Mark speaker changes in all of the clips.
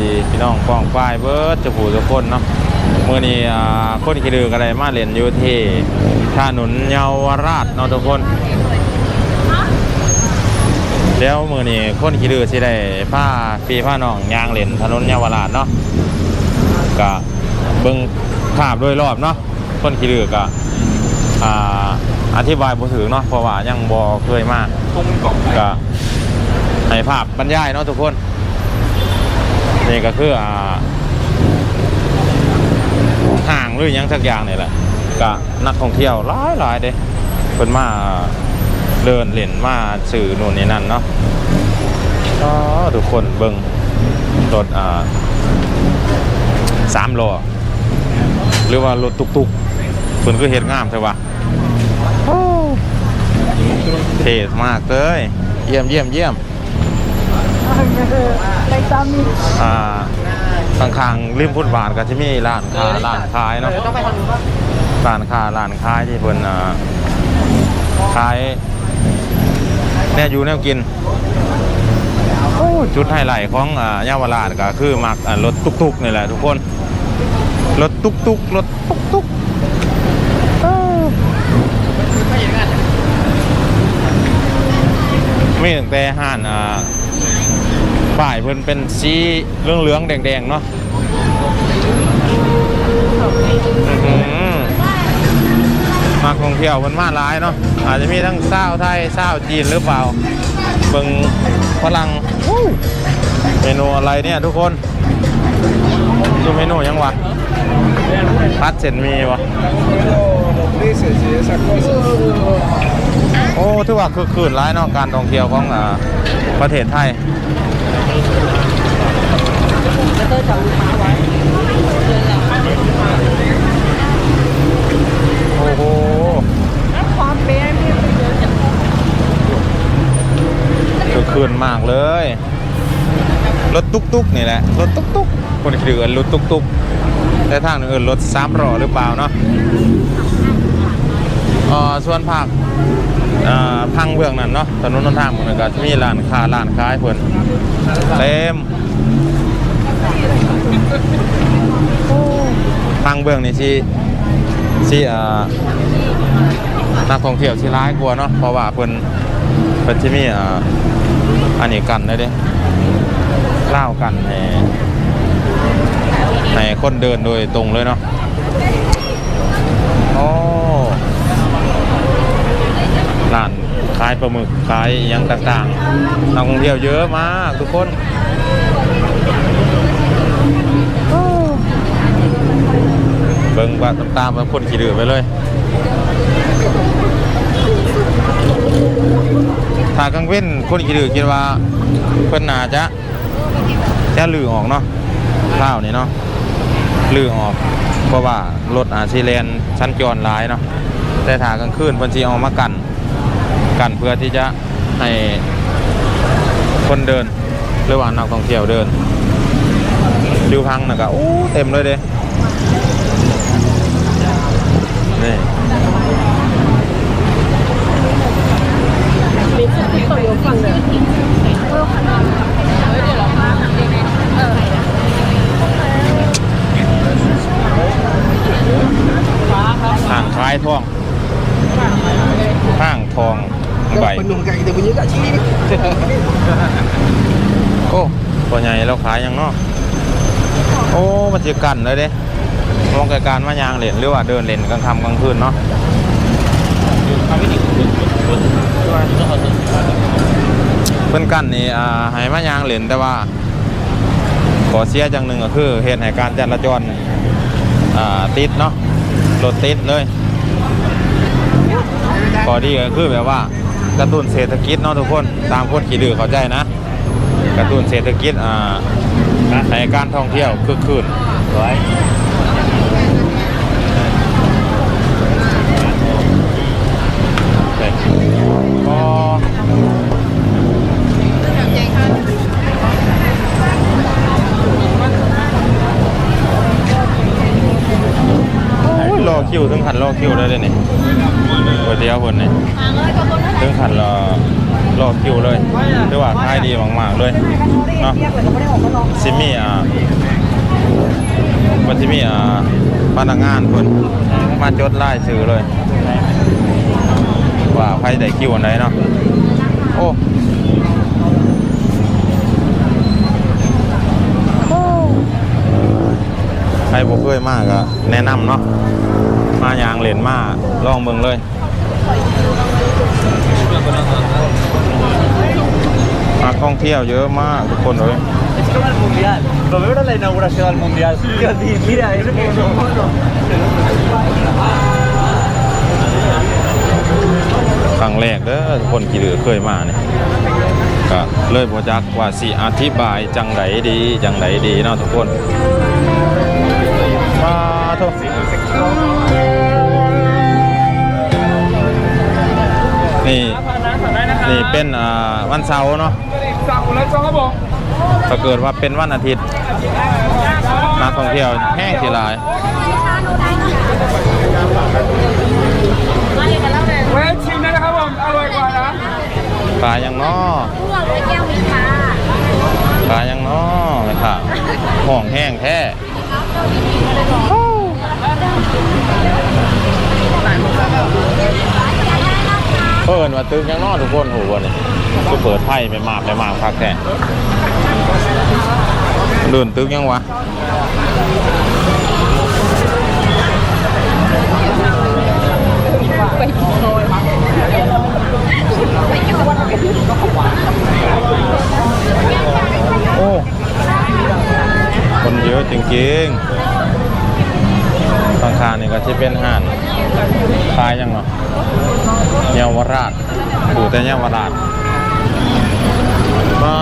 Speaker 1: ำบายดีพี่น้องป้องป้ายเบิร์ดจะผูทุกคนเนาะมื่อนี้อ่าคนขี้ดือกันเลยมาเล่นอยู่ที่ถนนเยาวราชเนาะทุกคนแล้วมือนี้คนขี้ดือสิได้ผ้าปีผ้าน้องยางเล่นถนนเยาวราชเนาะก็เบิ่งภาพโดยรอบเนาะคนขี้ดือก็อ่าอธิบายบ่ถึงเนาะเพราะว่ายังบ่เคยมา
Speaker 2: ตรงเกาะ
Speaker 1: ก็ให้ภาพบรรยายเนาะทุกคน นี่ก็คืออ่าห่างหรือยังสักอย่างนี่แหละก็นักท่องเที่ยวหลายหลายๆเด้เพิ่นมาเดินเล่นมาสื่อนู่นนี่นั่นเนาะก็ทุกคนเบิ่งรถอ่าสามล้อหรือว่ารถตุกๆเพิ่นก็เฮ็ดงามใช่ปะเท่มากเลย เยี่ยมเยี่ยมเยี่ยม
Speaker 3: ไปตามี
Speaker 1: อ่าข้างๆริมพุทธบาทก็จะมีร้านค้าร้านขายเนาะ
Speaker 2: ต้องไปทางนู้นป่ะ
Speaker 1: ร้านค้าร้านขายที่เพิ่นอ่าขายเนี่ยอยู่แนวกินจุดไฮไลท์ของอ่าเยาวราชก็คือมักรถตุกๆนี่แหละทุกคนรถตุกๆรถตุกๆเอ้ามีตั้งแต่ห้านอ่า ป้ายเพิ่นเป็นสีเหลืองๆแดงๆเนาะมาท่องเที่ยวเพิ่นมาหลายเนาะอาจจะมีทั้งชาวไทยชาวจีนหรือเปล่าเบิ่งฝรั่งเมนูอะไรเนี่ยทุกคนดูเมนูยังวะพัดเส้นหมีวะโอ้ถือว่าคือคืนร้ายเนาะการท่องเที่ยวของอประเทศไทย กระต้อจากลูกหมาไว้โอ้โหแล้ว
Speaker 3: ความเป๊ะมี
Speaker 1: คือคืนมากเลย รถตุ๊กตุ๊กนี่แหละ รถตุ๊กตุ๊กคนขี่เอินรถตุ๊กตุ๊กแต่ทางอื่นรถสามล้อหรือเปล่าเนาะอ่อส่วนภาคอ่าพังเบื้องนั้นเนาะถนนหนทางมันก็จะมีร้านค้าร้านขายเพิ่นเต็ม พังเบื้องนี่สิสิอ่านักท่องเที่ยวสิร้ายกว่าเนาะเพราะว่าเพิ่นเพิ่นสิมีอ่าอันนี้กันได้เด้เล่ากันให้ให้คนเดินโดยตรงเลยเนาะโอ้ร้านขายปลาหมึกขายอหยังต่างๆนักท่องเที่ยวเยอะมากทุกคนโอ้ เบิ่งว่าตามๆแบบคนขี่เรือไปเลย ถ้ากลางเว้นคนขี่เรือคิดว่าเพิ่นน่าจะจะลือออกเนาะข้าวนี่เนาะลือออกเพราะว่ารถอาซีเลนชั้นจรหลายเนาะแต่ถ้ากลางคืนเพิ่นสิเอามากันกันเพื่อที่จะให้คนเดินหรือว่านักท่องเที่ยวเดินดิวพังนะก็โอ้เต็มเลยเด้ นี่
Speaker 3: มีสุดที่ตัวอยู่ฝั่งเลยเออขนาดเฮ้ยเดี๋ยวเรามาเออ
Speaker 1: ห่างคล้ายทองห้างทองใบ
Speaker 2: penuh kat kita punya kat sini.
Speaker 1: โอ้ตัวใหญ่เราขายยังเนาะโอ้มันจะกันเลยเด้ มองไกลการมายางเล่นหรือว่าเดินเล่นกลางค่ำกลางคืนเนาะเพิ่อนกันนี่อ่าให้มายางเล่นแต่ว่าขอเสียจังหนึ่งก็คือเหตุให้การจราจรติดเนาะรถติดเลยขอดีก็คือแบบว่ากระตุ้นเศรษฐกิจเนาะทุกคนตามคนขี่ดื้อเข้าใจนะกระตุ้นเศรษฐกิจอ่าในการท่องเที่ยวคึกคืน ขันรอคิวได้เลยนี่ก๋วยเตี๋ยวคนนี่
Speaker 3: นนั้น
Speaker 1: ถึงขันรอรอคิวเลยถือว่าขายดีมากๆเลยเนาะซิมี่อ่ามันซิมี่อ่าพนักงานเพิ่นมาจดไล่ซื้อเลย ว่าใครได้คิวอันไหนเนาะโอ้ใครบ่เคยมากอะแนะนำเนาะ มายางเหรนมาลองเบิ่งเลยนักท่องเที่ยวเยอะมากทุกคนเลย
Speaker 2: Es como el mundial. Lo veo en la inauguración del mundial. Mira, ese mono.
Speaker 1: ครั้งแรกเด้อทุกคนกี่เดือเคยมาเนี่ยก็เลยบ่จักว่าสิอธิบายจังไดดีจังไดดีเนาะทุกคนมาทุก นี่นี่เป็นอ่าวันเสาร์เนาะ
Speaker 2: สั่งแล้วจ้องครับผม
Speaker 1: ถ้าเกิดว่าเป็นวันอาทิตย์นักท่องเที่ยวแห้งทีหลาย
Speaker 2: เว้ยชิมได้นะครับผมอร่อยกว่านะ
Speaker 1: ปลายังน้อ
Speaker 3: พวกเลยแก้วมีค่ะ
Speaker 1: ปลายังน้อไหมค่ะห่องแห้งแท้ เพิ่นว่าตึกยังน้อทุกคนโหวันนี้คือเปิดไพ่ไปมากไปมากพักแท้เดินตึกยังวะโอ้คนเยอะจริงๆ ข้างๆนี่ก็จะเป็นห้านคลายยังเนาะเยาวราชอยู่แต่เยาวราชมา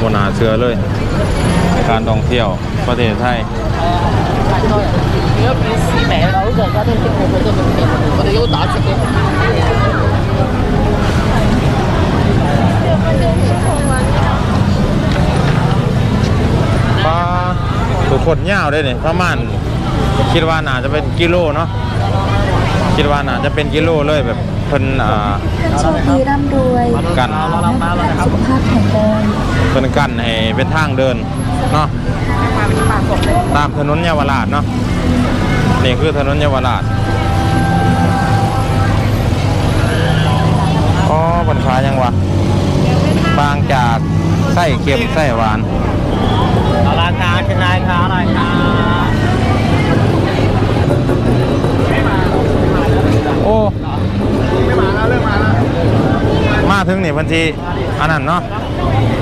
Speaker 1: บนหาเชื้อเลย การท่องเที่ยวประเทศไทยปลาตัวขดยาวได้เนี่ยประมาณ คิดว่าน่าจะเป็นกิโลเนาะคิดว่าน่าจะเป็นกิโลเลยแบบเพิ่นอ่า
Speaker 4: โชคดีร่ำรวย
Speaker 1: กัน
Speaker 4: สุขภาพแข็งแรง
Speaker 1: เพิ่นกันให้เป็นทางเดินเนาะตามถนนเยาวราชเนาะนี่คือถนนเยาวราชอ๋อปัญขายยังวะบางจากไส้เค็มไส้หวาน
Speaker 2: เอาราคาเป็นราคาราคา
Speaker 1: อ้
Speaker 2: ไม่มาแล้วเริ่มมาแล้ว
Speaker 1: มาถึงนี่บัญชีอันนั้นเนาะ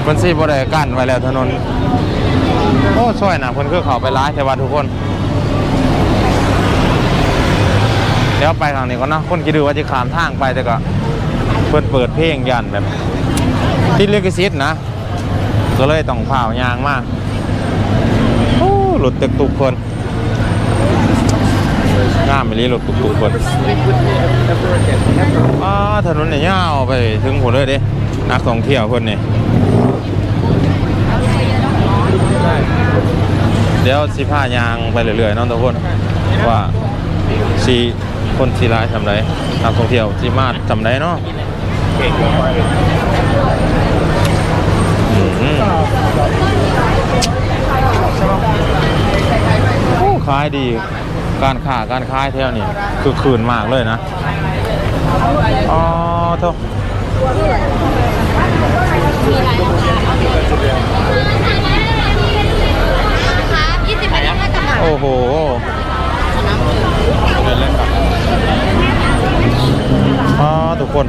Speaker 1: บัญชีบริการไว้แล้วถนนโอ้ช่วยนะเพิ่นคือเขาไปร้ายแต่ว่าทุกคนเดี๋ยวไปทางนี้ก่อนนะคนคิดดูว่าจะขามทางไปแต่ก็เพิ่นเปิดเพลงยันแบบติดลิขสิทธิ์นะก็เลยต้องผ่าวยางมากโอ้หลุดตึกตุกคน งามไปลีหลุดตุกตุกคนอ่าถนนเนี่ยยาวไปถึงหัวเลยเด้นักท่องเที่ยวเพิ่นนี่เดี๋ยวสิพายางไปเรื่อยๆเน้องทุกคนว่าสีคนสีร้ายทำไรนักท่องเที่ยวสีมาดทำไรเนาะขายดี การค้าการขายแถวนี้คือคืนมากเลยนะอ๋อโทษ
Speaker 3: ครับยี่สิบนาทีก็จะหมด
Speaker 1: โอ้โหเดินเล่นครับอ๋อทุกคน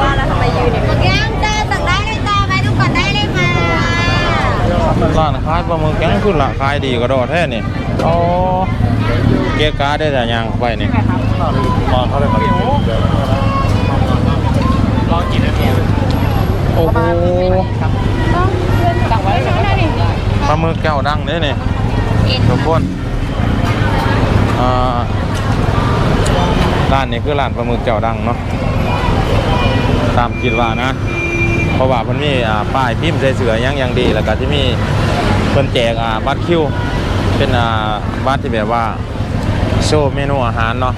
Speaker 3: ว่าแล้วทำไมยืนเนี่ยย่างจ้าสั่งได้เลยจ้าไปทุกคนได้เลยค่ะ
Speaker 1: ร้านขายปลาหมึกแข็งขึ้นละขายดีกระโดดแท้นี่อ๋อเกียร์การ์ดได้แต่ยางเข้าไปนี่มองเข้าไปก่อน
Speaker 2: ลองกินอันนี้
Speaker 1: โอ้โห
Speaker 3: สั่งไว้สั่งได้ดิ
Speaker 1: ปลาหมึกแก้วดังนี่นี่
Speaker 3: กิน
Speaker 1: ทุกคนอ่าร้านนี้คือร้านปลาหมึกแก้วดังเนาะตามคิดว่านะ เพราะว่าเพิ่นมีอ่าป้ายพิมพ์ใส่เสือยังยังดีแล้วก็ที่มีเพิ่นแจกอ่าบัตรคิว เป็นอ่าบัตรที่แบบว่าโชว์เมนูอาหารเนาะ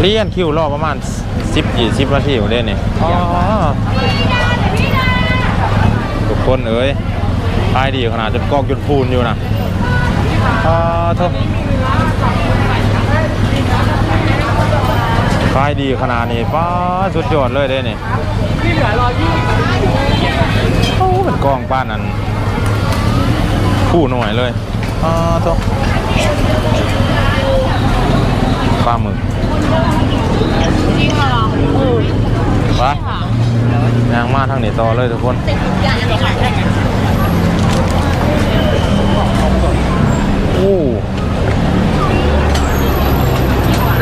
Speaker 1: เลียนคิวรอประมาณ10 20นาทีอยู่เด้นี่ทุกคนเอ้ยขายดีขนาดจนกอกจนพูนอยู่นะอ่าโทษขายดีขนาดนี้ป้าสุดยอดเลยเด้นี่ โอ้เป็นกองป้านนั้นผู้หน่วยเลยอ่าโทษปลาหมึก
Speaker 3: จริงเหรอเออ
Speaker 1: ไปยางมาทางนี้ต่อเลยทุกคน
Speaker 3: ติดทุกอย่างเลยค่ะ
Speaker 1: โอ้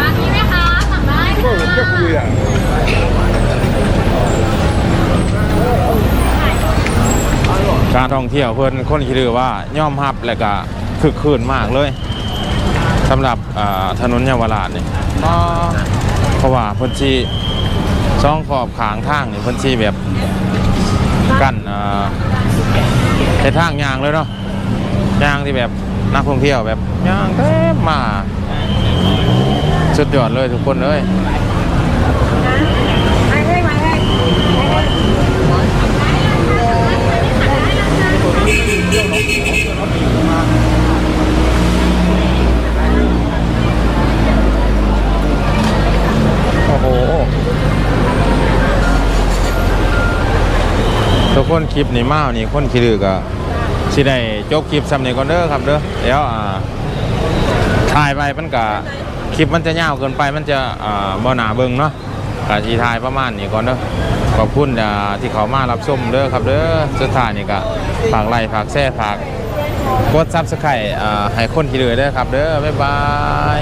Speaker 3: อันนี้ไหมคะสั่งได้ค่ะ
Speaker 1: การท่องเที่ยวเพื่อนคนคิดว่าย่อมรับและก็คึกคืนมากเลยสำหรับถนนเยาวราชนี่เพราะว่าพื้นที่ช่องขอบขางทางนี่พื้นที่แบบกั้นอ่าเป็นทางยางเลยเนาะยางที่แบบนักท่องเที่ยวแบบยางเต็มมาสุดยอดเลยทุกคนเลย โอ้โห ทุกคนคลิปนี้มานี่คนคิดดือก็สิได้จบคลิปสำนียงก่อนเด้อครับเด้อเดี๋ยวอ่าถ่ายไปมันก็คลิปมันจะยาวเกินไปมันจะอ่าบ่หนาเบิ่งเนาะก็สิถ่ายประมาณนี้ก่อนเด้อขอบคุณอ่าที่เขามารับชมเด้อครับเด้อสุดท้ายนี่ก็ฝากไลค์ฝากแชร์ฝากกด Subscribe อ่าให้คนคิดดือเด้อครับเด้อบ๊ายบาย